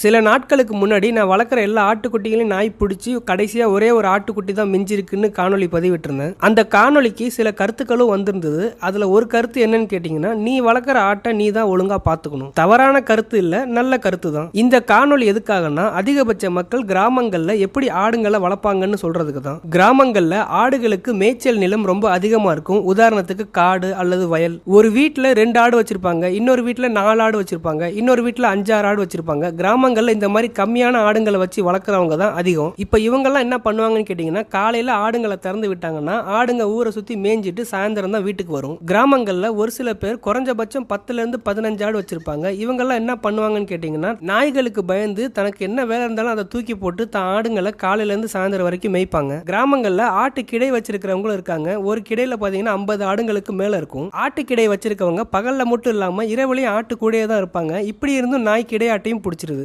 சில நாட்களுக்கு முன்னாடி நான் வளர்க்குற எல்லா ஆட்டுக்குட்டிகளையும் நாய் பிடிச்சி கடைசியாக ஒரே ஒரு ஆட்டுக்குட்டி தான் மிஞ்சிருக்குன்னு காணொலி பதிவிட்டிருந்தேன். அந்த காணொலிக்கு சில கருத்துக்களும் வந்திருந்தது. அதில் ஒரு கருத்து என்னன்னு கேட்டிங்கன்னா நீ வளர்க்குற ஆட்டை நீ தான் ஒழுங்காக பார்த்துக்கணும். தவறான கருத்து இல்லை நல்ல கருத்து தான். இந்த காணொலி எதுக்காகன்னா அதிகபட்ச மக்கள் கிராமங்களில் எப்படி ஆடுங்களை வளர்ப்பாங்கன்னு சொல்கிறதுக்கு தான். கிராமங்களில் ஆடுகளுக்கு மேய்ச்சல் நிலம் ரொம்ப அதிகமாக இருக்கும். உதாரணத்துக்கு காடு அல்லது வயல். ஒரு வீட்டில் ரெண்டு ஆடு வச்சிருப்பாங்க. இன்னொரு வீட்டில் நாலு ஆடு வச்சிருப்பாங்க. இன்னொரு வீட்டில் அஞ்சாறு ஆடு வச்சிருப்பாங்க. கிராமங்களில் இந்த மாதிரி கம்மியான ஆடுங்களை வச்சு வளர்க்குறவங்க தான் அதிகம். இப்போ இவங்கெல்லாம் என்ன பண்ணுவாங்கன்னு கேட்டிங்கன்னா காலையில் ஆடுங்களை திறந்து விட்டாங்கன்னா ஆடுங்க ஊரை சுற்றி மேய்ஞ்சிட்டு சாயந்தரம் தான் வீட்டுக்கு வரும். கிராமங்களில் ஒரு சில பேர் குறைஞ்சபட்சம் பத்துலேருந்து பதினஞ்சு ஆடு வச்சுருப்பாங்க. இவங்கெல்லாம் என்ன பண்ணுவாங்கன்னு கேட்டிங்கன்னா நாய்களுக்கு பயந்து தனக்கு என்ன வேலை இருந்தாலும் அதை தூக்கி போட்டு தான் ஆடுங்களை காலையிலேருந்து சாயந்தரம் வரைக்கும் மேய்ப்பாங்க. கிராமங்களில் ஆட்டு கிடை வச்சிருக்கிறவங்களும் இருக்காங்க. ஒரு கிடையில பார்த்தீங்கன்னா ஐம்பது ஆடுங்களுக்கு மேலே இருக்கும். ஆட்டு கிடை வச்சிருக்கவங்க பகலில் மட்டும் இல்லாமல் இரவுலையும் ஆட்டு கூடையே தான் இருப்பாங்க. இப்படி இருந்தும் நாய் கிடையாட்டையும் பிடிச்சிருது.